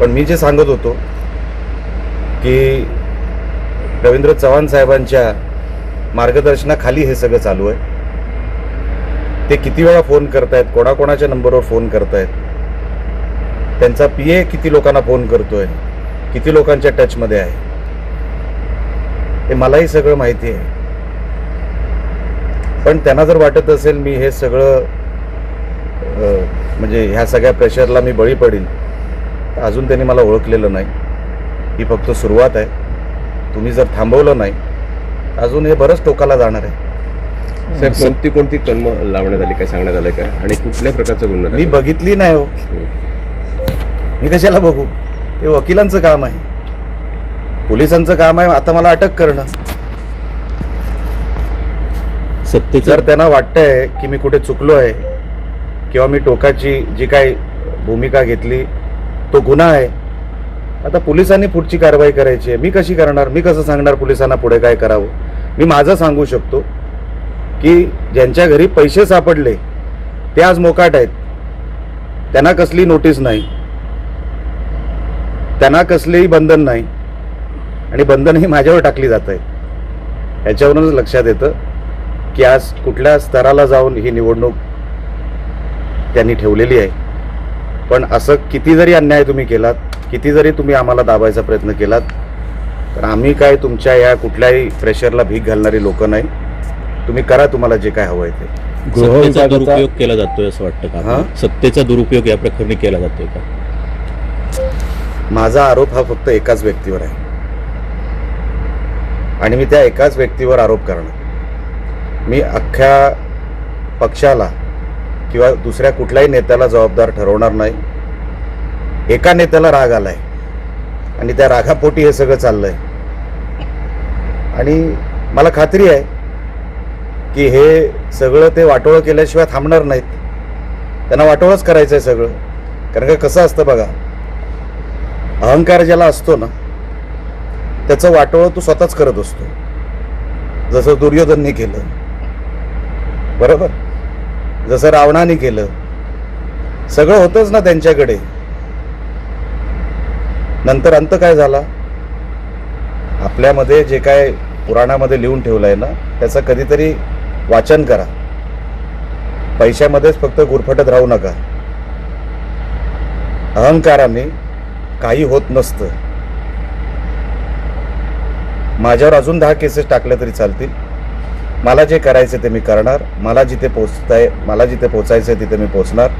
पण मी जे सांगत होतो की रवींद्र चव्हाण साहेबांच्या मार्गदर्शनाखाली हे सगळं चालू आहे. ते किती वेळा फोन करतायत कोणाकोणाच्या नंबरवर फोन करतायत त्यांचा पी ए किती लोकांना फोन करतोय किती लोकांच्या टचमध्ये आहे हे मलाही सगळं माहिती आहे. पण त्यांना जर वाटत असेल मी हे सगळं म्हणजे ह्या सगळ्या प्रेशरला मी बळी पडेल अजून त्यांनी मला ओळखलेलं नाही. ही फक्त सुरुवात आहे. तुम्ही जर थांबवलं नाही अजून हे बरंच टोकाला जाणार आहे. साहेब कोणती कोणती कलम लावण्यात आली? काय सांगण्यात आलं का? आणि कुठल्या प्रकारचा गुन्हा मी? बघितली नाही हो. मी कशाला बघू? हे वकिलांचं काम आहे. पोलिसांचं काम आहे. आता मला अटक करणं. सत्तेचं जर त्यांना वाटतंय की मी कुठे चुकलो आहे किंवा मी टोकाची जी काही भूमिका घेतली तो गुन्हा आहे. आता पोलिसांनी पुढची कारवाई करायची आहे. मी कशी करणार? मी कसं सांगणार पोलिसांना पुढे काय करावं? मी माझं सांगू शकतो की ज्यांच्या घरी पैसे सापडले ते आज मोकाट आहेत. त्यांना कसली नोटीस नाही. त्यांना कसलेही बंधन नाही. आणि बंधनही माझ्यावर टाकली जात आहे. याच्यावरूनच लक्षात येतं की आज कुठल्या स्तराला जाऊन ही निवडणूक त्यांनी ठेवलेली आहे. पण असं किती जरी अन्याय तुम्ही केलात किती जरी तुम्ही आम्हाला दाबायचा प्रयत्न केलात तर आम्ही काय तुमच्या या कुठल्याही प्रेशरला भीक घालणारी लोक नाही. तुम्ही करा तुम्हाला जे काय हवं आहे ते सत्तेचा दुरुपयोग केला जातोय असं वाटतं का हा? सत्तेचा दुरुपयोग या प्रकरणी केला जातोय का? माझा आरोप हा फक्त एकाच व्यक्तीवर आहे. आणि मी त्या एकाच व्यक्तीवर आरोप करणार. मी अख्ख्या पक्षाला किंवा दुसऱ्या कुठल्याही नेत्याला जबाबदार ठरवणार नाही. एका नेत्याला राग आला आहे आणि त्या रागापोटी हे सगळं चाललं आहे आणि मला खात्री आहे की हे सगळं ते वाटोळं केल्याशिवाय थांबणार नाहीत. त्यांना वाटोळंच करायचं आहे सगळं. कारण का कसं असतं बघा अहंकार ज्याला असतो ना त्याचं वाटोळं तू स्वतःच करत असतो. जसं दुर्योधनने केलं. बरोबर? जसं रावणाने केलं. सगळं होतंच ना त्यांच्याकडे. नंतर अंत काय झाला? आपल्यामध्ये जे काय पुराणामध्ये लिहून ठेवलं आहे ना त्याचं कधीतरी वाचन करा. पैशामध्येच फक्त गुरफटत राहू नका. अहंकाराने काही होत नसतं. माझ्यावर अजून दहा केसेस टाकल्या तरी चालतील. मला जे करायचं ते मी करणार. मला जिथे पोचताय मला जिथे पोचायचं आहे तिथे मी पोचणार